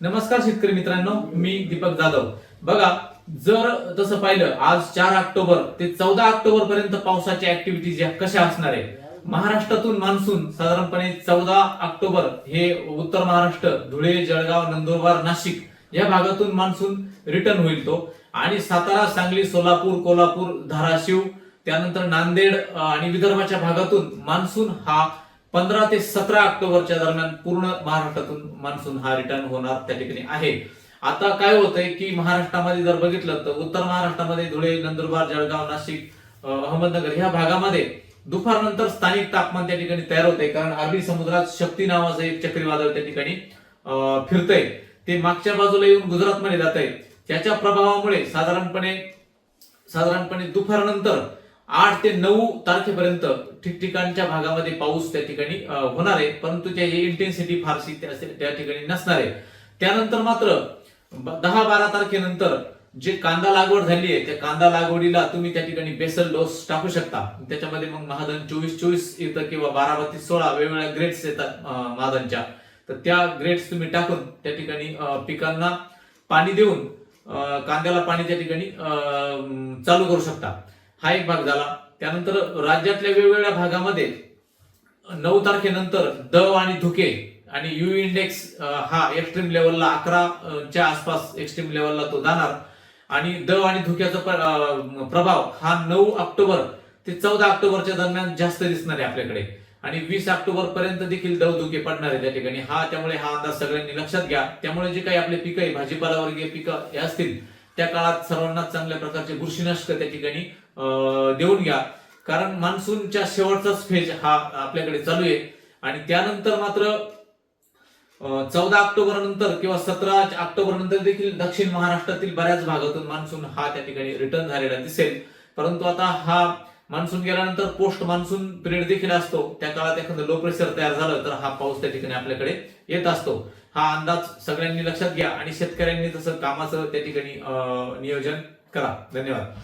नमस्कार शेतकरी मित्रांनो मी दीपक जाधव. बघा जर तसं पाहिलं आज चार ऑक्टोबर ते चौदा ऑक्टोबर पर्यंत पावसाच्या ऍक्टिव्हिटीज या कशा असणार आहे? महाराष्ट्रातून मान्सून साधारणपणे चौदा ऑक्टोबर हे उत्तर महाराष्ट्र धुळे जळगाव नंदुरबार नाशिक या भागातून मान्सून रिटर्न होईल तो. आणि सातारा सांगली सोलापूर कोल्हापूर धाराशिव त्यानंतर नांदेड आणि विदर्भाच्या भागातून मान्सून हा पंधरा ते सतरा ऑक्टोबरच्या दरम्यान पूर्ण महाराष्ट्रातून मान्सून हा रिटर्न होणार त्या ठिकाणी आहे. आता काय होतंय की महाराष्ट्रामध्ये जर बघितलं तर उत्तर महाराष्ट्रामध्ये धुळे नंदुरबार जळगाव नाशिक अहमदनगर ह्या भागामध्ये दुपारनंतर स्थानिक तापमान त्या ठिकाणी तयार होते कारण अरबी समुद्रात शक्ती नावाचं एक चक्रीवादळ त्या ठिकाणी फिरतंय. ते मागच्या बाजूला येऊन गुजरातमध्ये जात आहे त्याच्या प्रभावामुळे साधारणपणे साधारणपणे दुपारनंतर आठ ते नऊ तारखेपर्यंत ठिकठिकाणच्या भागामध्ये पाऊस त्या ठिकाणी होणार आहे. परंतु त्याची इंटेन्सिटी फारशी त्या त्या ठिकाणी नसणार आहे. त्यानंतर मात्र दहा बारा तारखेनंतर जे कांदा लागवड झाली आहे त्या कांदा लागवडीला तुम्ही त्या ठिकाणी बेसल डोस टाकू शकता. त्याच्यामध्ये मग महादन चोवीस चोवीस येतं किंवा बारा बत्तीस सोळा वेगवेगळ्या ग्रेड्स येतात महादनच्या तर त्या ग्रेड्स तुम्ही टाकून त्या ठिकाणी पिकांना पाणी देऊन कांद्याला पाणी त्या ठिकाणी चालू करू शकता. हा एक भाग झाला. त्यानंतर राज्यातल्या वेगवेगळ्या भागामध्ये नऊ तारखेनंतर दव आणि धुके आणि यू इंडेक्स हा एक्स्ट्रीम लेवलला अकरा च्या आसपास एक्स्ट्रीम लेवलला तो जाणार. आणि दव आणि धुक्याचा प्रभाव हा नऊ ऑक्टोबर ते चौदा ऑक्टोबरच्या दरम्यान जास्त दिसणार आहे आपल्याकडे. आणि वीस ऑक्टोबर पर्यंत देखील दव धुके पडणार आहे त्या ठिकाणी. हा त्यामुळे हा अंदाज सगळ्यांनी लक्षात घ्या. त्यामुळे जे काही आपले पिकं आहे भाजीपाला वर्गीय पिकं हे असतील त्या काळात सर्वांना चांगल्या प्रकारचे बुरशीनाशक त्या ठिकाणी देऊन घ्या. कारण मान्सूनच्या शेवटचाच फेज हा आपल्याकडे चालू आहे. आणि त्यानंतर मात्र चौदा ऑक्टोबर नंतर किंवा सतरा ऑक्टोबर नंतर देखील दक्षिण महाराष्ट्रातील बऱ्याच भागातून मान्सून हा त्या ठिकाणी रिटर्न झालेला दिसेल. परंतु आता हा मान्सून गेल्यानंतर पोस्ट मान्सून पिरियड देखील असतो. त्या काळात एखादं लो प्रेशर तयार झालं तर हा पाऊस त्या ठिकाणी आपल्याकडे येत असतो. हा अंदाज सगळ्यांनी लक्षात घ्या आणि शेतकऱ्यांनी तसं कामाचं त्या ठिकाणी नियोजन करा. धन्यवाद.